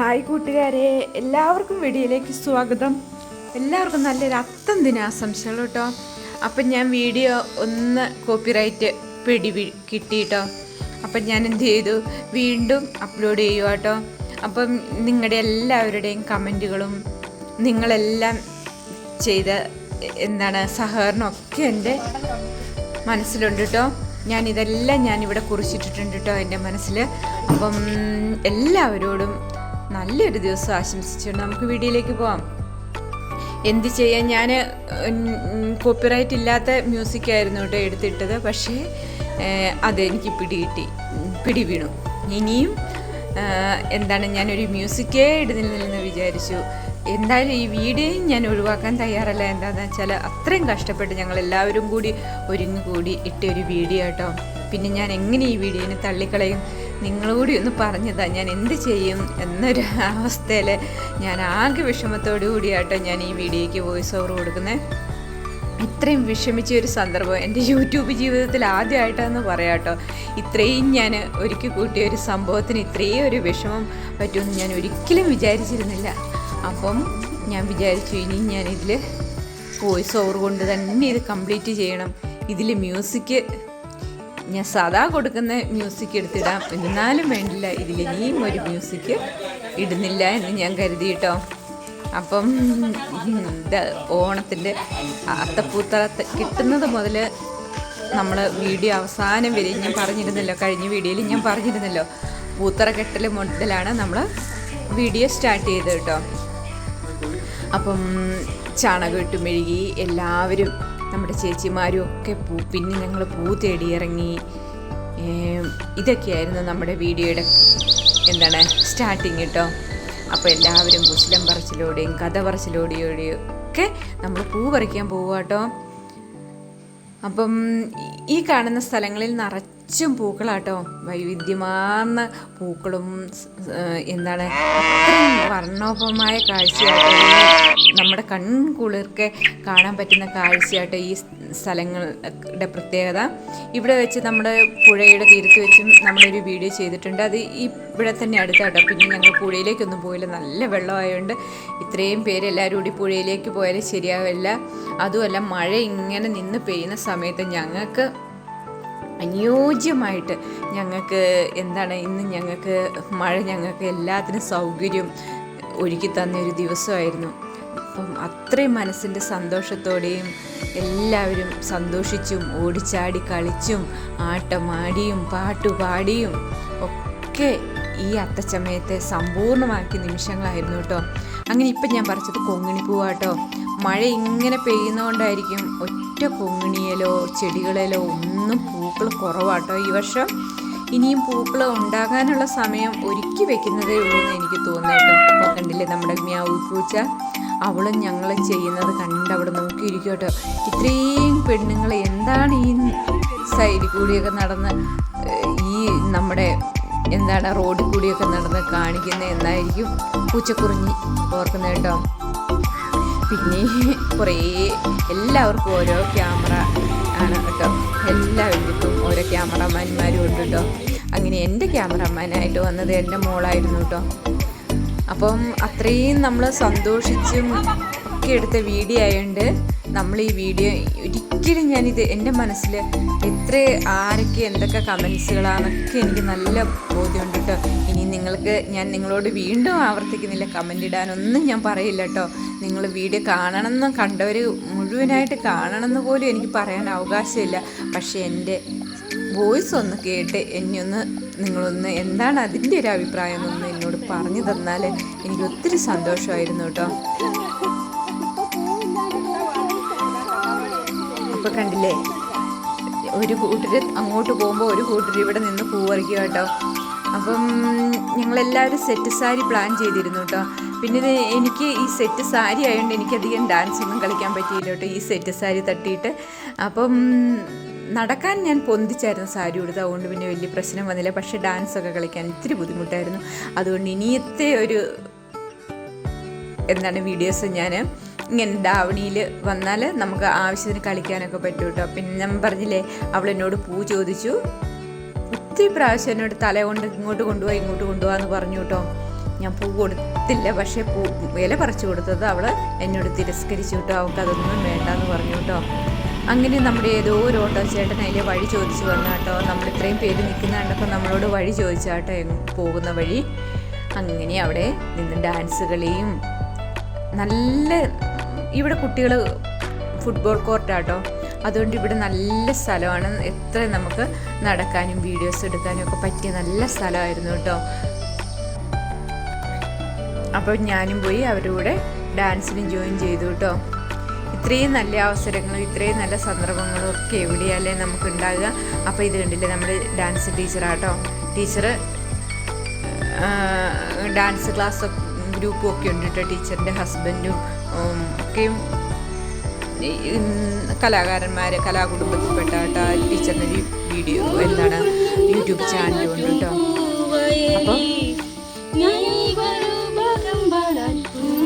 Hi കൂട്ടുകാരെ എല്ലാവർക്കും വീഡിയോയിലേക്ക് സ്വാഗതം എല്ലാവർക്കും നല്ലൊരു അത്തം ദിനാശംസകൾ കേട്ടോ അപ്പം ഞാൻ വീഡിയോ ഒന്ന് കോപ്പിറൈറ്റ് പിടി കിട്ടി കേട്ടോ അപ്പം ഞാൻ എന്ത് ചെയ്തു വീണ്ടും അപ്ലോഡ് ചെയ്യുക കേട്ടോ അപ്പം നിങ്ങളുടെ എല്ലാവരുടെയും കമൻറ്റുകളും നിങ്ങളെല്ലാം ചെയ്ത എന്താണ് സഹകരണമൊക്കെ എൻ്റെ മനസ്സിലുണ്ട് കേട്ടോ ഞാൻ ഇതെല്ലാം ഞാനിവിടെ കുറിച്ചിട്ടിട്ടുണ്ട് കേട്ടോ എൻ്റെ മനസ്സിൽ അപ്പം എല്ലാവരോടും നല്ലൊരു ദിവസം ആശംസിച്ചുകൊണ്ട് നമുക്ക് വീഡിയോയിലേക്ക് പോവാം എന്ത് ചെയ്യാൻ ഞാൻ കോപ്പിറൈറ്റ് ഇല്ലാത്ത മ്യൂസിക് ആയിരുന്നു കേട്ടോ എടുത്തിട്ടത് പക്ഷേ അതെനിക്ക് പിടി കിട്ടി പിടി വീണു ഇനിയും എന്താണ് ഞാനൊരു മ്യൂസിക്കേ ഇടുന്നില്ലെന്ന് വിചാരിച്ചു എന്തായാലും ഈ വീഡിയോയും ഞാൻ ഒഴിവാക്കാൻ തയ്യാറല്ല എന്താണെന്ന് വെച്ചാൽ അത്രയും കഷ്ടപ്പെട്ട് ഞങ്ങൾ എല്ലാവരും കൂടി ഒരുങ്ങി കൂടി ഇട്ടൊരു ഒരു വീഡിയോ കേട്ടോ പിന്നെ ഞാൻ എങ്ങനെ ഈ വീഡിയോനെ തള്ളിക്കളയും നിങ്ങളുകൂടി ഒന്ന് പറഞ്ഞതാ ഞാൻ എന്ത് ചെയ്യും എന്നൊരു അവസ്ഥയിൽ ഞാൻ ആകെ വിഷമത്തോടു കൂടിയാട്ടോ ഞാൻ ഈ വീഡിയോയ്ക്ക് വോയിസ് ഓവർ കൊടുക്കുന്നത് ഇത്രയും വിഷമിച്ച ഒരു സന്ദർഭം എൻ്റെ യൂട്യൂബ് ജീവിതത്തിൽ ആദ്യമായിട്ടാണെന്ന് പറയാട്ടോ ഇത്രയും ഞാൻ ഒരുക്കി കൂട്ടിയ ഒരു സംഭവത്തിന് ഇത്രയും ഒരു വിഷമം പറ്റുമെന്ന് ഞാൻ ഒരിക്കലും വിചാരിച്ചിരുന്നില്ല അപ്പം ഞാൻ വിചാരിച്ചു ഇനി ഞാനിതിൽ വോയിസ് ഓവർ കൊണ്ട് തന്നെ ഇത് കംപ്ലീറ്റ് ചെയ്യണം ഇതിൽ മ്യൂസിക് ഞാൻ സാധാ കൊടുക്കുന്ന മ്യൂസിക് എടുത്തിടാം എന്നാലും വേണ്ടില്ല ഇതിൽ ഇനിയും ഒരു മ്യൂസിക് ഇടുന്നില്ല എന്ന് ഞാൻ കരുതിയിട്ടോ അപ്പം ഇത് ഓണത്തിൻ്റെ അത്തപ്പൂത്ത കിട്ടുന്നത് മുതൽ നമ്മൾ വീഡിയോ അവസാനം വരെ ഞാൻ പറഞ്ഞിരുന്നല്ലോ കഴിഞ്ഞ വീഡിയോയിൽ ഞാൻ പറഞ്ഞിരുന്നല്ലോ പൂത്തറ കെട്ടൽ മുതലാണ് നമ്മൾ വീഡിയോ സ്റ്റാർട്ട് ചെയ്തത് കേട്ടോ അപ്പം ചാണകം ഇട്ട് മെഴുകി എല്ലാവരും നമ്മുടെ ചേച്ചിമാരും ഒക്കെ പൂ പിന്നെ ഞങ്ങൾ പൂ തേടി ഇറങ്ങി ഇതൊക്കെയായിരുന്നു നമ്മുടെ വീഡിയോയുടെ എന്താണ് സ്റ്റാർട്ടിങ് കേട്ടോ അപ്പോൾ എല്ലാവരും കുശലം പറച്ചിലൂടെയും കഥ പറച്ചിലൂടെയും ഒക്കെ നമ്മൾ പൂ പറിക്കാൻ പോവുക കേട്ടോ അപ്പം ഈ കാണുന്ന സ്ഥലങ്ങളിൽ നിറച്ചും പൂക്കളാട്ടോ വൈവിധ്യമാർന്ന പൂക്കളും എന്താണ് വർണ്ണോപമായ കാഴ്ചയാട്ടോ നമ്മുടെ കൺകുളിർക്കെ കാണാൻ പറ്റുന്ന കാഴ്ചയായിട്ട് ഈ സ്ഥലങ്ങളുടെ പ്രത്യേകത ഇവിടെ വെച്ച് നമ്മുടെ പുഴയുടെ തീരത്ത് വെച്ചും നമ്മളൊരു വീഡിയോ ചെയ്തിട്ടുണ്ട് അത് ഇവിടെ തന്നെ അടുത്താട്ടോ പിന്നെ ഞങ്ങൾ പുഴയിലേക്കൊന്നും പോയില്ല നല്ല വെള്ളമായതുകൊണ്ട് ഇത്രയും പേര് എല്ലാവരും കൂടി പുഴയിലേക്ക് പോയാലും ശരിയാവില്ല അതുമല്ല മഴ ഇങ്ങനെ നിന്ന് പെയ്യുന്ന സമയത്ത് ഞങ്ങൾക്ക് അനുയോജ്യമായിട്ട് ഞങ്ങൾക്ക് എന്താണ് ഇന്ന് ഞങ്ങൾക്ക് മഴ ഞങ്ങൾക്ക് എല്ലാത്തിനും സൗകര്യം ഒരുക്കി തന്ന ഒരു ദിവസമായിരുന്നു അപ്പം അത്രയും മനസ്സിൻ്റെ സന്തോഷത്തോടെയും എല്ലാവരും സന്തോഷിച്ചും ഓടിച്ചാടി കളിച്ചും ആട്ടമാടിയും പാട്ടുപാടിയും ഒക്കെ ഈ അത്തച്ചമയത്തെ സമ്പൂർണ്ണമാക്കിയ നിമിഷങ്ങളായിരുന്നു കേട്ടോ അങ്ങനെ ഇപ്പം ഞാൻ പറിച്ചത് കൊങ്ങിണിപ്പൂവാട്ടോ മഴ ഇങ്ങനെ പെയ്യുന്നതുകൊണ്ടായിരിക്കും ഒറ്റ കൊങ്ങിണിയിലോ ചെടികളിലോ ഒന്നും പൂക്കൾ കുറവാട്ടോ ഈ വർഷം ഇനിയും പൂക്കൾ ഉണ്ടാകാനുള്ള സമയം ഒരുക്കി വെക്കുന്നതേ ഉള്ളൂ എന്ന് എനിക്ക് തോന്നുന്നു കേട്ടോ കണ്ടില്ലേ നമ്മുടെ മ്യാവൂ പൂച്ച അവളും ഞങ്ങളെ ചെയ്യുന്നത് കണ്ട് അവിടെ നോക്കിയിരിക്കട്ടോ ഇത്രയും പെണ്ണുങ്ങൾ എന്താണ് ഈ സൈഡിൽ കൂടിയൊക്കെ നടന്ന് ഈ നമ്മുടെ എന്താണ് റോഡിൽ കൂടിയൊക്കെ നടന്ന് കാണിക്കുന്നത് എന്നായിരിക്കും പൂച്ചക്കുറിഞ്ഞി ഓർക്കുന്നത് കേട്ടോ പിന്നെ കുറേ എല്ലാവർക്കും ഓരോ ക്യാമറ ആണ് കേട്ടോ എല്ലാവർക്കും ഓരോ ക്യാമറമാന്മാരും ഉണ്ട് കേട്ടോ അങ്ങനെ എൻ്റെ ക്യാമറമാനായിട്ട് വന്നത് എൻ്റെ മോളായിരുന്നു കേട്ടോ അപ്പം അത്രയും നമ്മൾ സന്തോഷിച്ചും ഒക്കെ എടുത്ത വീഡിയോ ആയതുകൊണ്ട് നമ്മൾ ഈ വീഡിയോ ഒരിക്കലും ഞാനിത് എൻ്റെ മനസ്സിൽ എത്ര ആരൊക്കെ എന്തൊക്കെ കമൻസുകളാണെന്നൊക്കെ എനിക്ക് നല്ല ബോധ്യമുണ്ട് കേട്ടോ ഇനി നിങ്ങൾക്ക് ഞാൻ നിങ്ങളോട് വീണ്ടും ആവർത്തിക്കുന്നില്ല കമൻ്റ് ഇടാനൊന്നും ഞാൻ പറയില്ല കേട്ടോ നിങ്ങൾ വീഡിയോ കാണണമെന്നും കണ്ടവർ മുഴുവനായിട്ട് കാണണമെന്ന് പോലും എനിക്ക് പറയാൻ അവകാശമില്ല പക്ഷേ എൻ്റെ വോയിസ് ഒന്ന് കേട്ട് എന്നെ ഒന്ന് നിങ്ങളൊന്ന് എന്താണ് അതിൻ്റെ ഒരു അഭിപ്രായം എന്നൊന്ന് എന്നോട് പറഞ്ഞു തന്നാൽ എനിക്ക് ഒത്തിരി സന്തോഷമായിരുന്നു കേട്ടോ അപ്പോൾ കണ്ടില്ലേ ഒരു കൂട്ടർ അങ്ങോട്ട് പോകുമ്പോൾ ഒരു കൂട്ടർ ഇവിടെ നിന്ന് പൂവറിക്കുക കേട്ടോ അപ്പം ഞങ്ങളെല്ലാവരും സെറ്റ് സാരി പ്ലാൻ ചെയ്തിരുന്നു കേട്ടോ പിന്നെ എനിക്ക് ഈ സെറ്റ് സാരി ആയതുകൊണ്ട് എനിക്കധികം ഡാൻസ് ഒന്നും കളിക്കാൻ പറ്റിയില്ല കേട്ടോ ഈ സെറ്റ് സാരി തട്ടിയിട്ട് അപ്പം നടക്കാൻ ഞാൻ പൊന്തിച്ചായിരുന്നു സാരി ഉടുത്ത് അതുകൊണ്ട് പിന്നെ വലിയ പ്രശ്നം വന്നില്ല പക്ഷേ ഒക്കെ കളിക്കാൻ ഇത്തിരി ബുദ്ധിമുട്ടായിരുന്നു അതുകൊണ്ട് ഇനിയത്തെ ഒരു എന്താണ് വീഡിയോസ് ഞാൻ ഇങ്ങനെ ദാവണിയിൽ വന്നാൽ നമുക്ക് ആവശ്യത്തിന് കളിക്കാനൊക്കെ പറ്റും കേട്ടോ പിന്നെ ഞാൻ പറഞ്ഞില്ലേ അവൾ എന്നോട് പൂ ചോദിച്ചു ഒത്തിരി പ്രാവശ്യം എന്നോട് തല കൊണ്ട് ഇങ്ങോട്ട് കൊണ്ടുപോയി ഇങ്ങോട്ട് കൊണ്ടുപോകാൻ പറഞ്ഞു കേട്ടോ ഞാൻ പൂ കൊടുത്തില്ല പക്ഷേ പൂ വില പറിച്ചു കൊടുത്തത് അവൾ എന്നോട് തിരസ്കരിച്ചു കേട്ടോ അവൾക്ക് അതൊന്നും വേണ്ടെന്ന് പറഞ്ഞു കേട്ടോ അങ്ങനെ നമ്മുടെ ഏതോ ഒരു ഓട്ടോ ചേട്ടൻ അതിലെ വഴി ചോദിച്ചു വന്ന കേട്ടോ നമ്മൾ ഇത്രയും പേര് നിൽക്കുന്ന കണ്ടപ്പോൾ നമ്മളോട് വഴി ചോദിച്ചാട്ടോ പോകുന്ന വഴി അങ്ങനെ അവിടെ നിന്ന് ഡാൻസ് കളിയും നല്ല ഇവിടെ കുട്ടികൾ ഫുട്ബോൾ കോർട്ടാട്ടോ അതുകൊണ്ട് ഇവിടെ നല്ല സ്ഥലമാണ് എത്ര നമുക്ക് നടക്കാനും വീഡിയോസ് എടുക്കാനും ഒക്കെ പറ്റിയ നല്ല സ്ഥലമായിരുന്നു കേട്ടോ അപ്പോൾ ഞാനും പോയി അവരുടെ ഡാൻസിനും ജോയിൻ ചെയ്തു കേട്ടോ ഇത്രയും നല്ല അവസരങ്ങളും ഇത്രയും നല്ല സന്ദർഭങ്ങളും ഒക്കെ എവിടെയല്ലേ നമുക്ക് ഉണ്ടാകുക അപ്പോൾ ഇത് കണ്ടില്ലേ നമ്മുടെ ഡാൻസ് ടീച്ചറാട്ടോ ടീച്ചർ ഡാൻസ് ക്ലാസ് ഗ്രൂപ്പും ഒക്കെ ഉണ്ട് കേട്ടോ ടീച്ചറിൻ്റെ ഹസ്ബൻഡും ഒക്കെയും കലാകാരന്മാർ കലാകുടുംബത്തിൽപ്പെട്ട കേട്ടോ ടീച്ചറിൻ്റെ വീഡിയോ എന്താണ് യൂട്യൂബ് ചാനലും ഉണ്ട് കേട്ടോ അപ്പം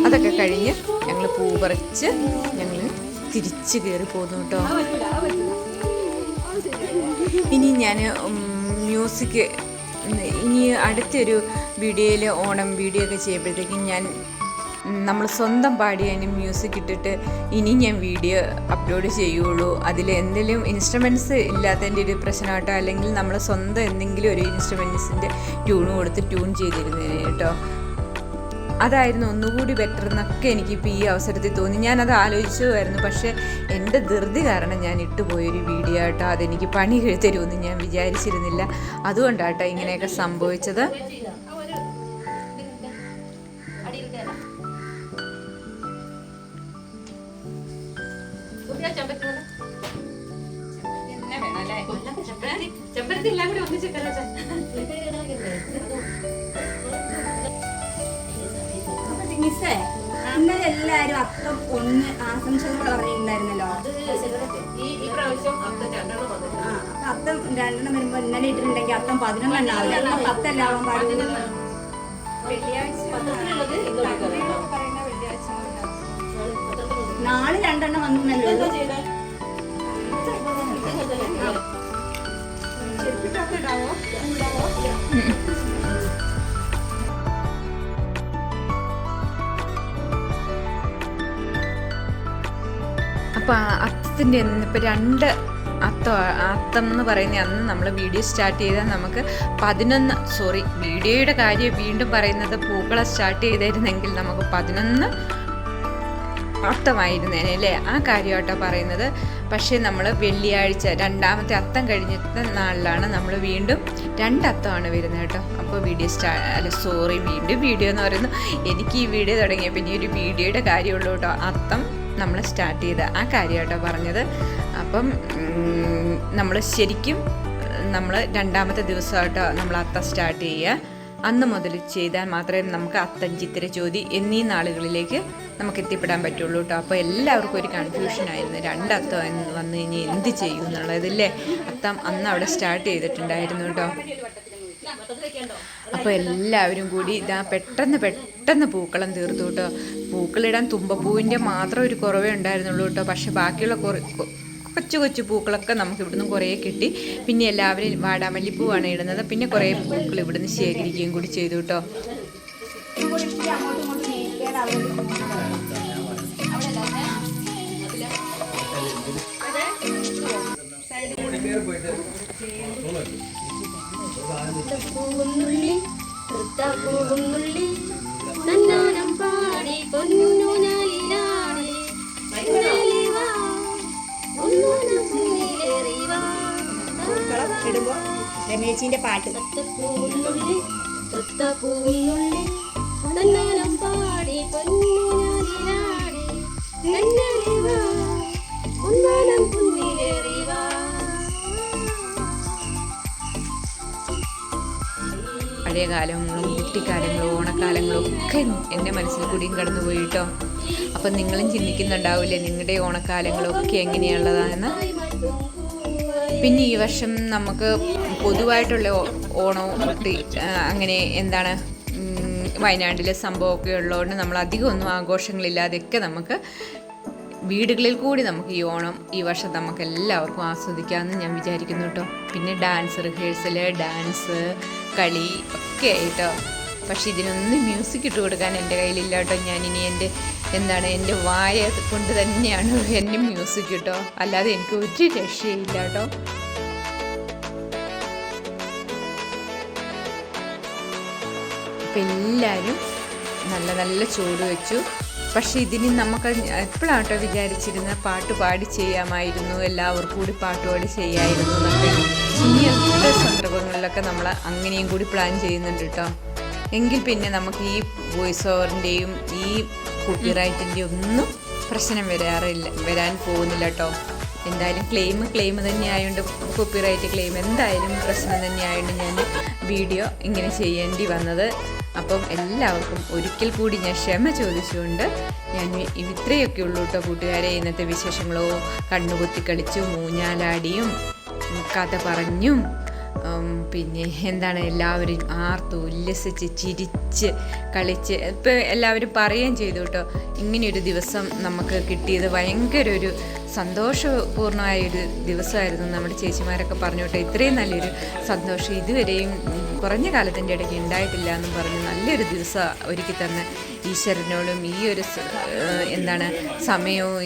അതൊക്കെ കഴിഞ്ഞ് ഞങ്ങൾ പൂ പറിച്ച് ഞങ്ങൾ തിരിച്ചു കയറി പോകുന്നു കേട്ടോ ഇനി ഞാൻ മ്യൂസിക് ഇനി അടുത്തൊരു വീഡിയോയിൽ ഓണം വീഡിയോ ഒക്കെ ചെയ്യുമ്പോഴത്തേക്കും ഞാൻ നമ്മൾ സ്വന്തം പാടി അതിന് മ്യൂസിക് ഇട്ടിട്ട് ഇനി ഞാൻ വീഡിയോ അപ്ലോഡ് ചെയ്യുള്ളൂ അതിൽ എന്തെങ്കിലും ഇൻസ്ട്രുമെൻറ്റ്സ് ഇല്ലാത്തതിൻ്റെ ഒരു പ്രശ്നമായിട്ടോ അല്ലെങ്കിൽ നമ്മൾ സ്വന്തം എന്തെങ്കിലും ഒരു ഇൻസ്ട്രുമെൻറ്റ്സിൻ്റെ ട്യൂൺ കൊടുത്ത് ട്യൂൺ ചെയ്തിരുന്നേ കേട്ടോ അതായിരുന്നു ഒന്നുകൂടി ബെറ്റർ എന്നൊക്കെ ഇപ്പോൾ ഈ അവസരത്തിൽ തോന്നി ഞാനത് ആലോചിച്ചതായിരുന്നു പക്ഷേ എൻ്റെ ധൃതി കാരണം ഞാൻ ഇട്ടുപോയൊരു വീഡിയോ ആട്ടോ അതെനിക്ക് പണി കഴിത്തരുമെന്ന് ഞാൻ വിചാരിച്ചിരുന്നില്ല അതുകൊണ്ടാട്ടോ ഇങ്ങനെയൊക്കെ സംഭവിച്ചത് ചെമ്പരത്തി എല്ലാം കൂടി ഒന്നിച്ചിട്ടല്ലോ അല്ലേ ഇന്നലെ എല്ലാരും അപ്പം ഒന്ന് ആശംസകൾ പറയുന്നുണ്ടായിരുന്നല്ലോ അത്തം രണ്ടെണ്ണം വരുമ്പോ ഇന്നലെ ഇട്ടിട്ടുണ്ടെങ്കിൽ അത്തം പതിനൊന്നെണ്ണം ആവില്ല അത്തം പത്തെല്ലാവാൻ പാടില്ല നാളെ രണ്ടെണ്ണം വന്നല്ലോ ചെരുപ്പിട്ടൊക്കെ ഉണ്ടാവോ ഉണ്ടാവോ അത്തത്തിൻ്റെ ഇപ്പം രണ്ട് അത്തം അത്തം എന്ന് പറയുന്ന അന്ന് നമ്മൾ വീഡിയോ സ്റ്റാർട്ട് ചെയ്താൽ നമുക്ക് പതിനൊന്ന് സോറി വീഡിയോയുടെ കാര്യം വീണ്ടും പറയുന്നത് പൂക്കളെ സ്റ്റാർട്ട് ചെയ്തിരുന്നെങ്കിൽ നമുക്ക് പതിനൊന്ന് അർത്ഥമായിരുന്നേനെ അല്ലേ ആ കാര്യമായിട്ടാണ് പറയുന്നത് പക്ഷേ നമ്മൾ വെള്ളിയാഴ്ച രണ്ടാമത്തെ അത്തം കഴിഞ്ഞിട്ട് നാളിലാണ് നമ്മൾ വീണ്ടും രണ്ടത്തമാണ് വരുന്നത് കേട്ടോ അപ്പോൾ വീഡിയോ സ്റ്റാ അല്ല സോറി വീണ്ടും വീഡിയോ എന്ന് പറയുന്നു എനിക്ക് ഈ വീഡിയോ തുടങ്ങിയ പിന്നെ ഒരു വീഡിയോയുടെ കാര്യമുള്ളൂ കേട്ടോ അത്തം നമ്മൾ സ്റ്റാർട്ട് ചെയ്ത ആ കാര്യമായിട്ടോ പറഞ്ഞത് അപ്പം നമ്മൾ ശരിക്കും നമ്മൾ രണ്ടാമത്തെ ദിവസമായിട്ടോ നമ്മൾ അത്ത സ്റ്റാർട്ട് ചെയ്യുക അന്ന് മുതൽ ചെയ്താൽ മാത്രമേ നമുക്ക് അത്തഞ്ചിത്തിര ചോതി എന്നീ നാളുകളിലേക്ക് നമുക്ക് എത്തിപ്പെടാൻ പറ്റുള്ളൂ കേട്ടോ അപ്പോൾ എല്ലാവർക്കും ഒരു കൺഫ്യൂഷനായിരുന്നു രണ്ടത്തം എന്ന് വന്നു കഴിഞ്ഞാൽ എന്ത് ചെയ്യും എന്നുള്ളതല്ലേ അത്തം അന്ന് അവിടെ സ്റ്റാർട്ട് ചെയ്തിട്ടുണ്ടായിരുന്നു കേട്ടോ അപ്പോൾ എല്ലാവരും കൂടി ഇതാ പെട്ടെന്ന് പെട്ടെന്ന് പൂക്കളം തീർത്തു കേട്ടോ പൂക്കളിടാൻ തുമ്പപ്പൂവിൻ്റെ മാത്രം ഒരു കുറവേ ഉണ്ടായിരുന്നുള്ളൂ കേട്ടോ പക്ഷേ ബാക്കിയുള്ള കുറേ കൊച്ചു കൊച്ചു പൂക്കളൊക്കെ നമുക്ക് ഇവിടുന്ന് കുറേ കിട്ടി പിന്നെ എല്ലാവരും വാടാമല്ലിപ്പൂവാണ് ഇടുന്നത് പിന്നെ കുറേ പൂക്കൾ ഇവിടുന്ന് ശേഖരിക്കുകയും കൂടി ചെയ്തു കേട്ടോ സൈഡിൽ പോയിട്ട് പൂവുന്നുള്ളി തൃത്താ പൂവുന്നുള്ളി നന്നാനം പാടി പൊന്നു നാലിലാടി മൈനാലിവാ ഒന്നാനം മുന്നിലേറിവാ ഇടുമ്പോ രമേശിന്റെ പാട്ട് പൂവുന്നുള്ളി തൃത്താ പൂവുന്നുള്ളി നന്നാനം പാടി പൊന്നു നാലിലാടി നന്നാലിവാ ഒന്നാനം പഴയ കാലങ്ങളും കുട്ടിക്കാലങ്ങളും ഓണക്കാലങ്ങളും ഒക്കെ എൻ്റെ മനസ്സിൽ കൂടിയും കടന്നു പോയിട്ടോ അപ്പം നിങ്ങളും ചിന്തിക്കുന്നുണ്ടാവില്ലേ നിങ്ങളുടെ ഓണക്കാലങ്ങളൊക്കെ എങ്ങനെയുള്ളതാണെന്ന് പിന്നെ ഈ വർഷം നമുക്ക് പൊതുവായിട്ടുള്ള ഓണവും അങ്ങനെ എന്താണ് വയനാട്ടിലെ സംഭവമൊക്കെ ഉള്ളതുകൊണ്ട് നമ്മൾ അധികം ഒന്നും ആഘോഷങ്ങളില്ലാതെയൊക്കെ നമുക്ക് വീടുകളിൽ കൂടി നമുക്ക് ഈ ഓണം ഈ വർഷം നമുക്ക് എല്ലാവർക്കും ആസ്വദിക്കാമെന്ന് ഞാൻ വിചാരിക്കുന്നു കേട്ടോ പിന്നെ ഡാൻസ് റിഹേഴ്സല് ഡാൻസ് കളി ഒക്കെ ആയിട്ടോ പക്ഷേ ഇതിനൊന്നും മ്യൂസിക് ഇട്ട് കൊടുക്കാൻ എൻ്റെ കയ്യിലില്ല കേട്ടോ ഞാനിനി എൻ്റെ എന്താണ് എൻ്റെ വായ കൊണ്ട് തന്നെയാണ് എന്നെ മ്യൂസിക് കിട്ടോ അല്ലാതെ എനിക്ക് ഒരു രക്ഷയില്ല കേട്ടോ അപ്പം എല്ലാവരും നല്ല നല്ല ചൂട് വെച്ചു പക്ഷേ ഇതിന് നമുക്ക് എപ്പോഴാട്ടോ വിചാരിച്ചിരുന്ന പാട്ട് പാടി ചെയ്യാമായിരുന്നു എല്ലാവർക്കും കൂടി പാട്ട് പാടി ചെയ്യായിരുന്നു ഇനി ഇനിയുള്ള സന്ദർഭങ്ങളിലൊക്കെ നമ്മൾ അങ്ങനെയും കൂടി പ്ലാൻ ചെയ്യുന്നുണ്ട് കേട്ടോ എങ്കിൽ പിന്നെ നമുക്ക് ഈ വോയിസ് ഓവറിൻ്റെയും ഈ കോപ്പിറൈറ്റിൻ്റെയും ഒന്നും പ്രശ്നം വരാറില്ല വരാൻ പോകുന്നില്ല കേട്ടോ എന്തായാലും ക്ലെയിം ക്ലെയിം തന്നെ ആയതുകൊണ്ട് കോപ്പിറൈറ്റ് ക്ലെയിം എന്തായാലും പ്രശ്നം തന്നെ ആയതുകൊണ്ട് ഞാൻ വീഡിയോ ഇങ്ങനെ ചെയ്യേണ്ടി വന്നത് അപ്പം എല്ലാവർക്കും ഒരിക്കൽ കൂടി ഞാൻ ക്ഷമ ചോദിച്ചുകൊണ്ട് ഞാൻ ഇത്രയൊക്കെ ഉള്ളു കേട്ടോ കൂട്ടുകാരെ ഇന്നത്തെ വിശേഷങ്ങളോ കണ്ണുകുത്തി കളിച്ചും മൂഞ്ഞാലാടിയും കഥ പറഞ്ഞും പിന്നെ എന്താണ് എല്ലാവരും ആർത്ത് ഉല്ലസിച്ച് ചിരിച്ച് കളിച്ച് ഇപ്പം എല്ലാവരും പറയുകയും ചെയ്തു കേട്ടോ ഇങ്ങനെയൊരു ദിവസം നമുക്ക് കിട്ടിയത് ഭയങ്കര ഒരു സന്തോഷപൂർണ്ണമായ ഒരു ദിവസമായിരുന്നു നമ്മുടെ ചേച്ചിമാരൊക്കെ പറഞ്ഞോട്ടെ ഇത്രയും നല്ലൊരു സന്തോഷം ഇതുവരെയും കുറഞ്ഞ കാലത്തിൻ്റെ ഇടയ്ക്ക് ഉണ്ടായിട്ടില്ല എന്ന് പറഞ്ഞ് നല്ലൊരു ദിവസം ഒരുക്കി തന്നെ ഈശ്വരനോടും ഈ ഒരു എന്താണ് സമയവും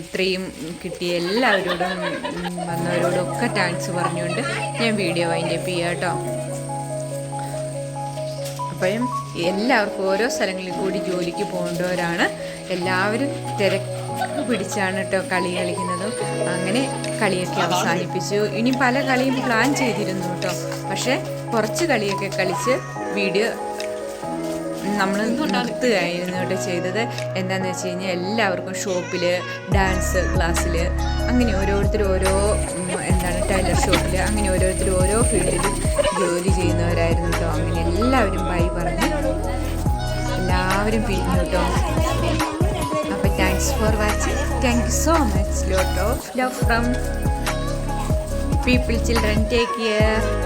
ഇത്രയും കിട്ടിയ എല്ലാവരോടും വന്നവരോടും ഒക്കെ താങ്ക്സ് പറഞ്ഞുകൊണ്ട് ഞാൻ വീഡിയോ അതിൻ്റെ ചെയ്യാം കേട്ടോ അപ്പോഴും എല്ലാവർക്കും ഓരോ സ്ഥലങ്ങളിൽ കൂടി ജോലിക്ക് പോകേണ്ടവരാണ് എല്ലാവരും തിരക്ക് പിടിച്ചാണ് കേട്ടോ കളി കളിക്കുന്നത് അങ്ങനെ കളിയൊക്കെ അവസാനിപ്പിച്ചു ഇനി പല കളിയും പ്ലാൻ ചെയ്തിരുന്നു കേട്ടോ പക്ഷേ കുറച്ച് കളിയൊക്കെ കളിച്ച് വീഡിയോ നമ്മൾ നിർത്തുകയായിരുന്നു കേട്ടോ ചെയ്തത് എന്താണെന്ന് വെച്ച് കഴിഞ്ഞാൽ എല്ലാവർക്കും ഷോപ്പിൽ ഡാൻസ് ക്ലാസ്സിൽ അങ്ങനെ ഓരോരുത്തർ ഓരോ എന്താണ് ടൈലർ ഷോപ്പിൽ അങ്ങനെ ഓരോരുത്തർ ഓരോ ഫീൽഡിൽ ജോലി ചെയ്യുന്നവരായിരുന്നു കേട്ടോ അങ്ങനെ എല്ലാവരും ബൈ പറഞ്ഞു എല്ലാവരും പിരിഞ്ഞു കേട്ടോ for watching. Thank you so much. Lot of love from people, children. Take care.